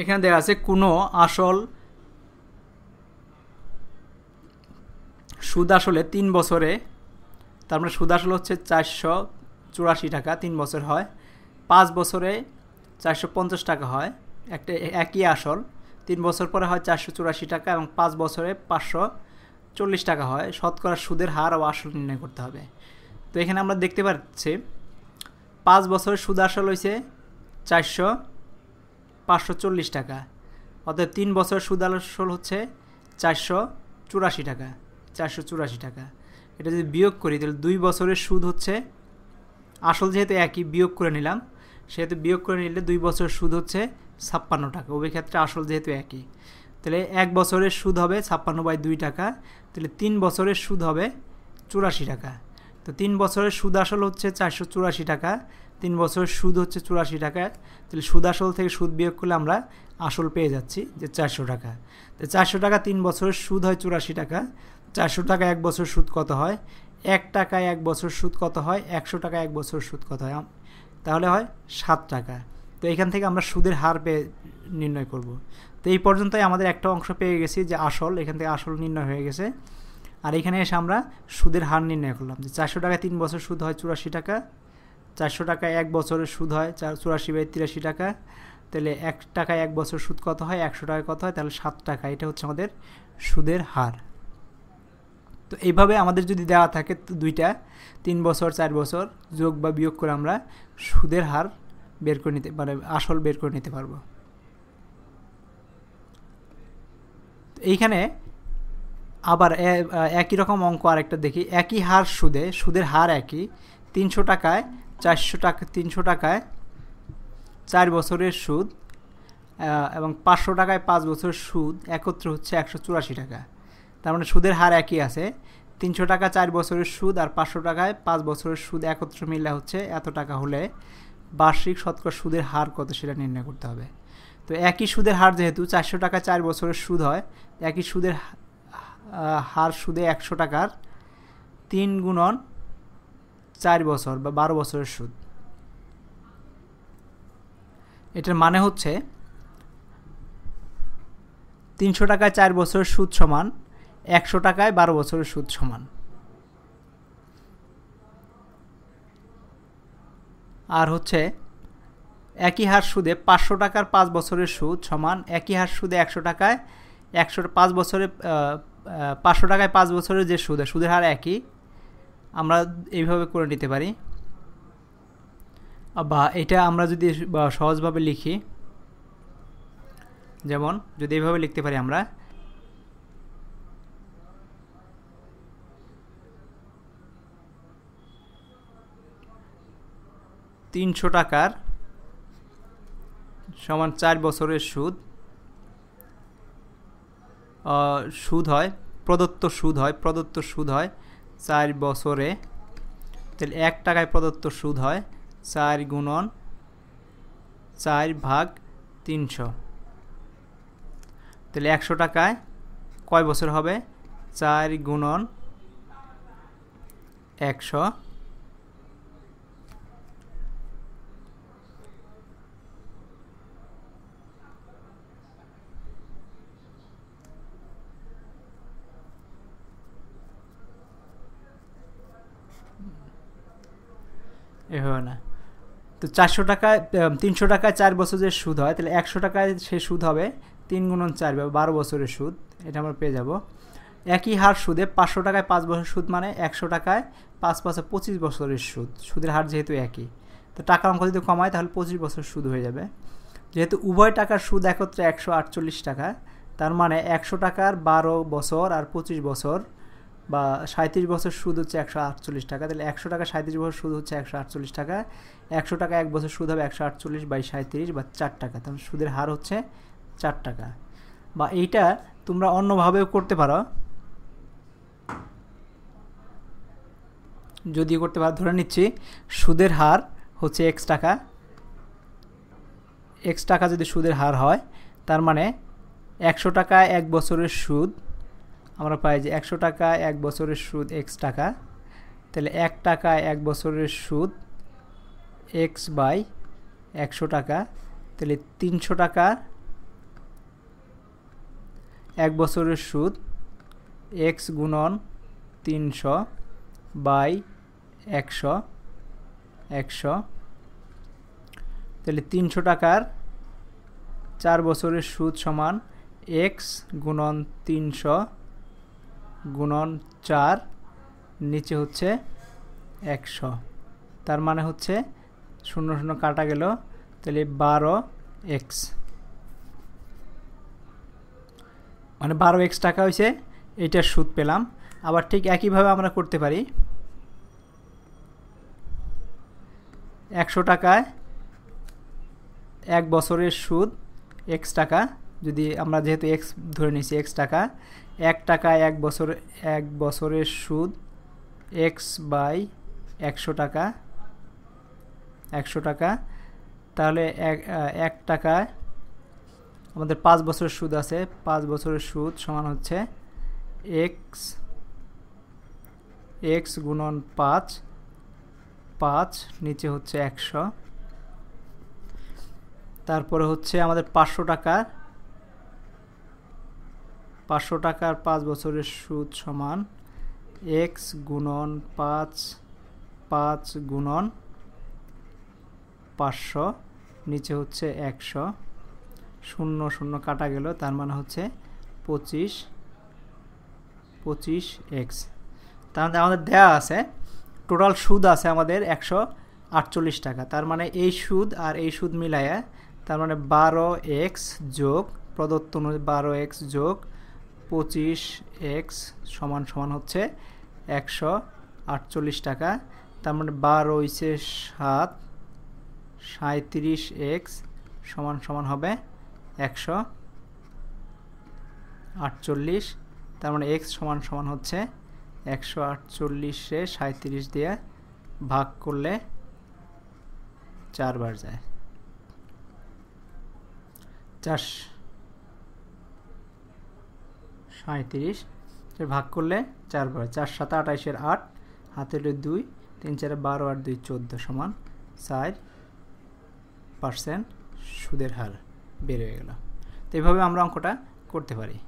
এখানে দেওয়া আছে কোনো আসল সুদ আসলে তিন বছরে, তার মানে সুদ আসল হচ্ছে চারশো চুরাশি টাকা তিন বছর হয়। পাঁচ বছরে চারশো পঞ্চাশ টাকা হয়, একটা একই আসল। তিন বছর পরে হয় চারশো চুরাশি টাকা এবং পাঁচ বছরে পাঁচশো চল্লিশ টাকা হয়। শতকরা সুদের হার ও আসল নির্ণয় করতে হবে। তো এখানে আমরা দেখতে পাচ্ছি, পাঁচ বছরের সুদ আসল হয়েছে চারশো পাঁচশো চল্লিশ টাকা। অর্থাৎ তিন বছরের সুদ আসল হচ্ছে চারশো চুরাশি টাকা, চারশো চুরাশি টাকা। এটা যদি বিয়োগ করি, তাহলে দুই বছরের সুদ হচ্ছে, আসল যেহেতু একই, বিয়োগ করে নিলাম, সেহেতু বিয়োগ করে নিলে দুই বছরের সুদ হচ্ছে ছাপ্পান্ন টাকা। উভয় ক্ষেত্রে আসল যেহেতু একই। তাহলে এক বছরের সুদ হবে ছাপ্পান্ন বাই দুই টাকা, তাহলে তিন বছরের সুদ হবে চুরাশি টাকা। তো তিন বছরের সুদ আসল হচ্ছে চারশো চুরাশি টাকা। তিন বছরের সুদ হচ্ছে চুরাশি টাকা। তাহলে সুদ আসল থেকে সুদ বিয়োগ করলে আমরা আসল পেয়ে যাচ্ছি যে চারশো টাকা। তো চারশো টাকা তিন বছরের সুদ হয় চুরাশি টাকা। চারশো টাকা এক বছর সুদ কত হয়? এক টাকায় এক বছর সুদ কত হয়? একশো টাকা এক বছর সুদ কত হয়? তাহলে হয় সাত টাকা। তো এখান থেকে আমরা সুদের হার পেয়ে নির্ণয় করব। তো এই পর্যন্তই আমাদের একটা অংশ পেয়ে গেছি যে আসল, এখান থেকে আসল নির্ণয় হয়ে গেছে। আর এখানে এসে আমরা সুদের হার নির্ণয় করলাম। যে চারশো টাকা তিন বছর সুদ হয় চুরাশি টাকা, চারশো টাকা এক বছরের সুদ হয় চার চুরাশি বাই তিরাশি টাকা, তাহলে এক টাকায় এক বছর সুদ কত হয়? একশো টাকা কত হয়? তাহলে সাত টাকা। এটা হচ্ছে আমাদের সুদের হার। তো এইভাবে আমাদের যদি দেওয়া থাকে দুইটা, তিন বছর, চার বছর যোগ বা বিয়োগ করে আমরা সুদের হার বের করে নিতে মানে আসল বের করে নিতে পারব। এইখানে আবার একই রকম অঙ্ক আরেকটা দেখি। একই হার সুদে, সুদের হার একই। তিনশো টাকায় চারশো টাকা, তিনশো টাকায় চার বছরের সুদ এবং পাঁচশো টাকায় পাঁচ বছরের সুদ একত্র হচ্ছে একশো চুরাশি টাকা। তার মানে সুদের হার একই আছে। তিনশো টাকা চার বছরের সুদ আর পাঁচশো টাকায় পাঁচ বছরের সুদ একত্র মিলে হচ্ছে এত টাকা হলে বার্ষিক শতকরা সুদের হার কত সেটা নির্ণয় করতে হবে। তো একই সুদের হার যেহেতু চারশো টাকা চার বছরের সুদ হয়, একই সুদের হার সুদে একশো টাকার তিন গুণন চার বছর বা বারো বছরের সুদ। এটার মানে হচ্ছে তিনশো টাকায় চার বছরের সুদ সমান, একশো টাকায় বারো বছরের সুদ সমান। আর হচ্ছে একই হার সুদে পাঁচশো টাকার পাঁচ বছরের সুদ সমান, একই হার সুদে একশো টাকায় একশো পাঁচ বছরে পাঁচশো টাকায় পাঁচ বছরের যে সুদ, সুদের হার একই, আমরা এইভাবে করে নিতে পারি। বা এটা আমরা যদি সহজভাবে লিখি, যেমন যদি এইভাবে লিখতে পারি আমরা, তিনশো টাকার সমান চার বছরের সুদ সুদ হয়, প্রদত্ত সুদ হয়, প্রদত্ত সুদ হয় চার বছরে। তাহলে এক টাকায় প্রদত্ত সুদ হয় চার গুণন চার ভাগ তিনশো। তাহলে একশো টাকায় কয় বছর হবে? চার গুণন একশো। এভাবে না। তো চারশো টাকায় তিনশো টাকায় চার বছর যে সুদ হয়, তাহলে একশো টাকায় সে সুদ হবে তিন গুণন চার বারো বছরের সুদ, এটা আমরা পেয়ে যাব। একই হার সুদে পাঁচশো টাকায় পাঁচ বছর সুদ মানে একশো টাকায় পাঁচ পাঁচে পঁচিশ বছরের সুদ, সুদের হার যেহেতু একই। তো টাকা অঙ্ক যদি কমায়, তাহলে পঁচিশ বছর সুদ হয়ে যাবে। যেহেতু উভয় টাকার সুদ একত্রে একশো আটচল্লিশ টাকা, তার মানে একশো টাকার বারো বছর আর পঁচিশ বছর বা সাঁত্রিশ বছর সুদ হচ্ছে একশো আটচল্লিশ টাকা। তাহলে একশো টাকা সাঁত্রিশ বছর সুদ হচ্ছে একশো আটচল্লিশ টাকা। একশো টাকা এক বছর সুদ হবে একশো আটচল্লিশ বাই সাঁত্রিশ বা চার টাকা। তাহলে সুদের হার হচ্ছে চার টাকা। বা এইটা তোমরা অন্যভাবেও করতে পারো। যদি করতে পারো, ধরে নিচ্ছি সুদের হার হচ্ছে এক্স টাকা। এক্স টাকা যদি সুদের হার হয়, তার মানে একশো টাকা এক বছরের সুদ আমরা পাই যে একশো টাকা, এক বছরের সুদ এক্স টাকা। তাহলে এক টাকা, এক বছরের সুদ এক্স বাই একশো টাকা। তাহলে তিনশো টাকা, এক বছরের সুদ এক্স গুণন তিনশো বাই একশো একশো। তাহলে তিনশো টাকার চার বছরের সুদ সমান এক্স গুণন তিনশো গুণন চার, নিচে হচ্ছে একশো। তার মানে হচ্ছে শূন্য শূন্য কাটা গেল, তাহলে বারো এক্স। মানে বারো এক্স টাকা হয়েছে, এইটার সুদ পেলাম। আবার ঠিক একইভাবে আমরা করতে পারি। একশো টাকায় এক বছরের সুদ, এক্স টাকা। যদি আমরা যেহেতু এক্স ধরে নিয়েছি এক্স টাকা, এক টাকায় এক বছর, এক বছরের সুদ এক্স বাই একশো টাকা একশো টাকা, তাহলে এক এক টাকায় আমাদের পাঁচ বছরের সুদ আছে, পাঁচ বছরের সুদ সমান হচ্ছে এক্স এক্স গুণন পাঁচ পাঁচ নিচে হচ্ছে একশো। তারপরে হচ্ছে আমাদের পাঁচশো টাকার পাঁচশো টাকার পাঁচ বছরের সুদ সমান এক্স গুণন পাঁচ পাঁচ গুণন পাঁচশো, নিচে হচ্ছে একশো। শূন্য শূন্য কাটা গেল, তার মানে হচ্ছে পঁচিশ পঁচিশ এক্স তার মধ্যে আমাদের দেওয়া আছে টোটাল সুদ আছে আমাদের একশো আটচল্লিশ টাকা। তার মানে এই সুদ আর এই সুদ মিলাইয়া, তার মানে বারো এক্স যোগ প্রদত্ত বারো এক্স যোগ পঁচিশ এক্স সমান সমান হচ্ছে একশো আটচল্লিশ টাকা। তার মানে বারো হইছে সাত সাঁত্রিশ এক্স সমান সমান হবে একশো আটচল্লিশ। তার মানে এক্স সমান সমান হচ্ছে একশো আটচল্লিশে সাঁত্রিশ দিয়ে ভাগ করলে চারবার যায়। চার সাঁত্রিশ ভাগ করলে চার চারবার, চার সাত আঠাইশের আট, হাতের দুই, তিন চারে বারো, আট দুই চোদ্দ সমান চার পার্সেন্ট সুদের হার বেড়ে গেল। তো এইভাবে আমরা অঙ্কটা করতে পারি।